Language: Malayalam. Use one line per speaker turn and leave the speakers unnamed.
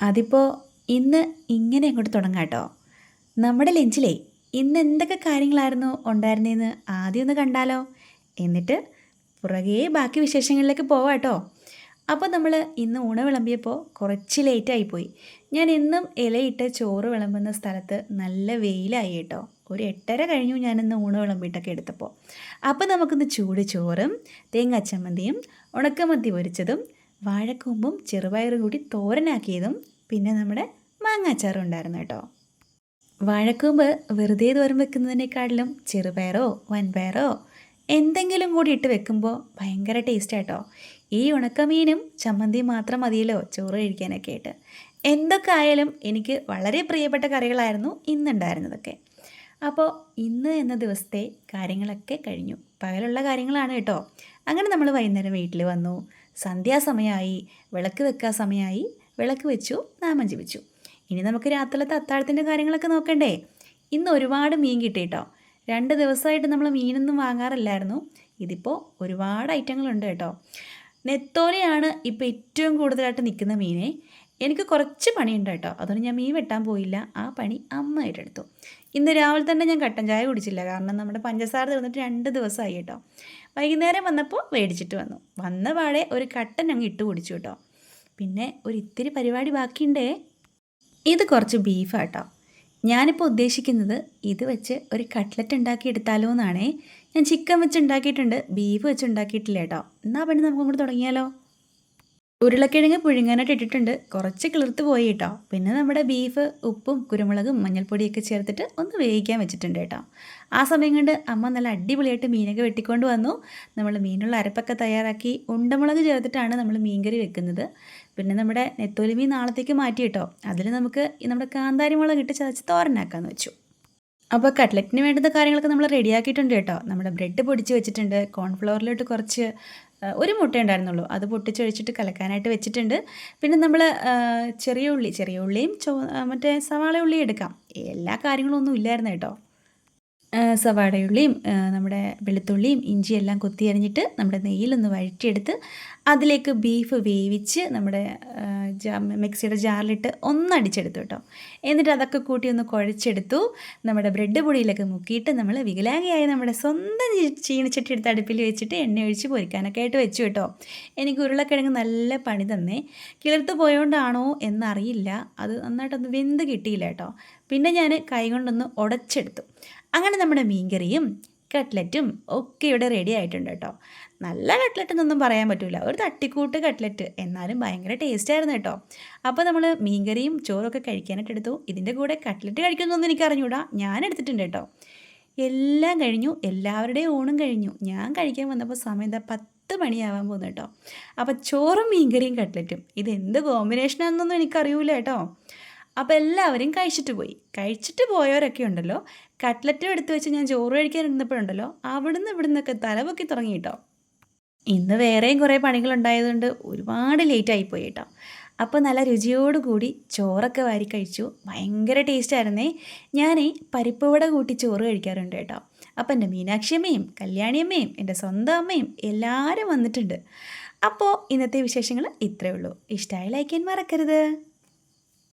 അതിപ്പോൾ ഇന്ന് ഇങ്ങനെ അങ്ങോട്ട് തുടങ്ങാം കേട്ടോ. നമ്മുടെ ലഞ്ചിലേ ഇന്ന് എന്തൊക്കെ കാര്യങ്ങളായിരുന്നു ഉണ്ടായിരുന്നതെന്ന് ആദ്യം ഒന്ന് കണ്ടാലോ. എന്നിട്ട് പുറകെ ബാക്കി വിശേഷങ്ങളിലേക്ക് പോവാം കേട്ടോ. അപ്പോൾ നമ്മൾ ഇന്ന് ഊണ വിളമ്പിയപ്പോൾ കുറച്ച് ലേറ്റായിപ്പോയി ഞാൻ എന്നും ഇലയിട്ട് ചോറ് വിളമ്പുന്ന സ്ഥലത്ത് നല്ല വെയിലായി കേട്ടോ. ഒരു എട്ടര കഴിഞ്ഞു ഞാനിന്ന് ഊണ് വിളമ്പിയിട്ടൊക്കെ എടുത്തപ്പോൾ അപ്പോൾ നമുക്കിന്ന് ചൂട് ചോറും തേങ്ങാച്ചമ്മന്തിയും ഉണക്കമത്തി പൊരിച്ചതും വാഴക്കൂമ്പും ചെറുപയറും കൂടി തോരനാക്കിയതും പിന്നെ നമ്മുടെ മാങ്ങാച്ചാറും ഉണ്ടായിരുന്നു കേട്ടോ. വാഴക്കൂമ്പ് വെറുതെ തോരൻ വെക്കുന്നതിനേക്കാളിലും ചെറുപയറോ വൻപയറോ എന്തെങ്കിലും കൂടി ഇട്ട് വെക്കുമ്പോൾ ഭയങ്കര ടേസ്റ്റ് ആട്ടോ. ഈ ഉണക്കമീനും ചമ്മന്തി മാത്രം മതിയല്ലോ ചോറ് കഴിക്കാനൊക്കെ ആയിട്ട്. എന്തൊക്കെ ആയാലും എനിക്ക് വളരെ പ്രിയപ്പെട്ട കറികളായിരുന്നു ഇന്നുണ്ടായിരുന്നതൊക്കെ. അപ്പോൾ ഇന്ന് എന്ന ദിവസത്തെ കാര്യങ്ങളൊക്കെ കഴിഞ്ഞു. പകലുള്ള കാര്യങ്ങളാണ് കേട്ടോ. അങ്ങനെ നമ്മൾ വൈകുന്നേരം വീട്ടിൽ വന്നു. സന്ധ്യാസമയമായി വിളക്ക് വെക്കാൻ സമയമായി വിളക്ക് വെച്ചു നാമം ജപിച്ചു. ഇനി നമുക്ക് രാത്രിയിലത്തെ അത്താഴത്തിന്റെ കാര്യങ്ങളൊക്കെ നോക്കണ്ടേ? ഇന്ന് ഒരുപാട് മീൻ കിട്ടി കേട്ടോ രണ്ട് ദിവസമായിട്ട് നമ്മൾ മീനൊന്നും വാങ്ങാറില്ലായിരുന്നു. ഇതിപ്പോൾ ഒരുപാട് ഐറ്റങ്ങളുണ്ട് കേട്ടോ. നെത്തോലയാണ് ഇപ്പോൾ ഏറ്റവും കൂടുതലായിട്ട് നിൽക്കുന്ന മീനെ. എനിക്ക് കുറച്ച് പണിയുണ്ട് കേട്ടോ. അതുകൊണ്ട് ഞാൻ മീൻ വെട്ടാൻ പോയില്ല. ആ പണി അമ്മ ഏറ്റെടുത്തു ഇന്ന് രാവിലെ തന്നെ ഞാൻ കട്ടൻ ചായ കുടിച്ചില്ല. കാരണം നമ്മുടെ പഞ്ചസാര തീർന്നിട്ട് രണ്ട് ദിവസമായി കേട്ടോ. വൈകുന്നേരം വന്നപ്പോൾ മേടിച്ചിട്ട് വന്നു. വന്ന പാടെ ഒരു കട്ടൻ അങ്ങ് ഇട്ട് കുടിച്ചു കേട്ടോ. പിന്നെ ഒരു ഇത്തിരി പരിപാടി ബാക്കിയുണ്ടേ? ഇത് കുറച്ച് ബീഫാട്ടോ ഞാനിപ്പോൾ ഉദ്ദേശിക്കുന്നത് ഇത് വെച്ച് ഒരു കട്ട്ലറ്റ് ഉണ്ടാക്കി എടുത്താലോ എന്നാണേ. ഞാൻ ചിക്കൻ വെച്ച് ഉണ്ടാക്കിയിട്ടുണ്ട്. ബീഫ് വെച്ച് ഉണ്ടാക്കിയിട്ടില്ല കേട്ടോ. എന്നാൽ പിന്നെ നമുക്ക് അങ്ങോട്ട് തുടങ്ങിയാലോ? ഉരുളക്കിഴങ്ങ് പുഴുങ്ങാനായിട്ട് ഇട്ടിട്ടുണ്ട്. കുറച്ച് കിളിർത്ത് പോയി കേട്ടോ. പിന്നെ നമ്മുടെ ബീഫ് ഉപ്പും കുരുമുളകും മഞ്ഞൾപ്പൊടിയൊക്കെ ചേർത്തിട്ട് ഒന്ന് വേവിക്കാൻ വെച്ചിട്ടുണ്ട് കേട്ടോ. ആ സമയം കൊണ്ട് അമ്മ നല്ല അടിപൊളിയായിട്ട് മീനൊക്കെ വെട്ടിക്കൊണ്ട് വന്നു. നമ്മൾ മീനുള്ള അരപ്പൊക്കെ തയ്യാറാക്കി ഉണ്ടമുളക് ചേർത്തിട്ടാണ് നമ്മൾ മീൻകറി വെക്കുന്നത്. പിന്നെ നമ്മുടെ നെത്തോലി മീൻ നാളത്തേക്ക് മാറ്റി കേട്ടോ. അതിൽ നമുക്ക് നമ്മുടെ കാന്താരി മുളക് ഇട്ട് ചതച്ച് തോരനാക്കാമെന്ന് വെച്ചു. അപ്പോൾ കട്ട്ലറ്റിന് വേണ്ടുന്ന കാര്യങ്ങളൊക്കെ നമ്മൾ റെഡിയാക്കിയിട്ടുണ്ട് കേട്ടോ. നമ്മുടെ ബ്രെഡ് പൊടിച്ച് വെച്ചിട്ടുണ്ട്. കോൺഫ്ലവറിലോട്ട് കുറച്ച് ഒരു മുട്ട ഉണ്ടായിരുന്നുള്ളൂ. അത് പൊട്ടിച്ചൊഴിച്ചിട്ട് കലക്കാനായിട്ട് വെച്ചിട്ടുണ്ട്. പിന്നെ നമ്മൾ ചെറിയ ഉള്ളി ചെറിയ ഉള്ളിയും ചോ മറ്റേ സവാള ഉള്ളി എടുക്കാം. എല്ലാ കാര്യങ്ങളും ഒന്നും ഇല്ലായിരുന്നു കേട്ടോ. സവാടയുള്ളിയും നമ്മുടെ വെളുത്തുള്ളിയും ഇഞ്ചിയെല്ലാം കൊത്തി അരിഞ്ഞിട്ട് നമ്മുടെ നെയ്യിലൊന്ന് വഴറ്റിയെടുത്ത് അതിലേക്ക് ബീഫ് വേവിച്ച് നമ്മുടെ മിക്സിയുടെ ജാറിലിട്ട് ഒന്ന് അടിച്ചെടുത്തു കേട്ടോ. എന്നിട്ട് അതൊക്കെ കൂട്ടി ഒന്ന് കുഴച്ചെടുത്തു. നമ്മുടെ ബ്രെഡ് പൊടിയിലൊക്കെ മുക്കിയിട്ട് നമ്മൾ വികലാംഗിയായി നമ്മുടെ സ്വന്തം ചീണിച്ചട്ടി എടുത്ത് അടുപ്പിൽ വെച്ചിട്ട് എണ്ണ ഒഴിച്ച് പൊരിക്കാനൊക്കെ ആയിട്ട് വെച്ചു കേട്ടോ. എനിക്ക് ഉരുളക്കിഴങ്ങ് നല്ല പണി തന്നേ. കിളിർത്ത് പോയോണ്ടാണോ എന്നറിയില്ല. അത് നന്നായിട്ടൊന്ന് വെന്ത് കിട്ടിയില്ല കേട്ടോ. പിന്നെ ഞാൻ കൈകൊണ്ടൊന്ന് ഉടച്ചെടുത്തു. അങ്ങനെ നമ്മുടെ മീൻകറിയും കട്ട്ലറ്റും ഒക്കെ ഇവിടെ റെഡി ആയിട്ടുണ്ട് കേട്ടോ നല്ല കട്ട്ലറ്റ് എന്നൊന്നും പറയാൻ പറ്റില്ല ഒരു തട്ടിക്കൂട്ട് കട്ട്ലറ്റ്. എന്നാലും ഭയങ്കര ടേസ്റ്റ് ആയിരുന്നു കേട്ടോ അപ്പോൾ നമ്മൾ മീൻകറിയും ചോറൊക്കെ കഴിക്കാനായിട്ട് എടുത്തു. ഇതിന്റെ കൂടെ കട്ട്ലറ്റ് കഴിക്കുന്നൊന്നും എനിക്ക് അറിഞ്ഞൂടാ. ഞാൻ എടുത്തിട്ടുണ്ട് കേട്ടോ എല്ലാം കഴിഞ്ഞു. എല്ലാവരുടെയും ഓണം കഴിഞ്ഞു. ഞാൻ കഴിക്കാൻ വന്നപ്പോൾ സമയം പത്ത് മണിയാവാൻ പോകുന്നു കേട്ടോ അപ്പോൾ ചോറും മീൻകറിയും കട്ട്ലറ്റും. ഇത് എന്ത് കോമ്പിനേഷനാണെന്നൊന്നും എനിക്കറിയില്ല കേട്ടോ അപ്പോൾ എല്ലാവരും കഴിച്ചിട്ട് പോയി. കഴിച്ചിട്ട് പോയവരൊക്കെ ഉണ്ടല്ലോ. കട്ട്ലറ്റ് എടുത്ത് വെച്ച് ഞാൻ ചോറ് കഴിക്കാൻ ഇരുന്നപ്പോഴുണ്ടല്ലോ അവിടുന്ന് ഇവിടുന്നൊക്കെ തലപൊക്കി തുടങ്ങി കേട്ടോ ഇന്ന് വേറെയും കുറേ പണികളുണ്ടായതുകൊണ്ട് ഒരുപാട് ലേറ്റ് ആയിപ്പോയി കേട്ടോ അപ്പോൾ നല്ല രുചിയോടുകൂടി ചോറൊക്കെ വാരി കഴിച്ചു. ഭയങ്കര ടേസ്റ്റ് ആയിരുന്നേ. ഞാൻ പരിപ്പ് വട കൂട്ടി ചോറ് കഴിക്കാറുണ്ട് കേട്ടോ അപ്പോൾ എന്റെ മീനാക്ഷിയമ്മയും കല്യാണിയമ്മയും എന്റെ സ്വന്തം അമ്മയും എല്ലാവരും വന്നിട്ടുണ്ട്. അപ്പോൾ ഇന്നത്തെ വിശേഷങ്ങൾ ഇത്രയേ ഉള്ളൂ. ഇഷ്ടമായി ലൈക്കാൻ മറക്കരുത്.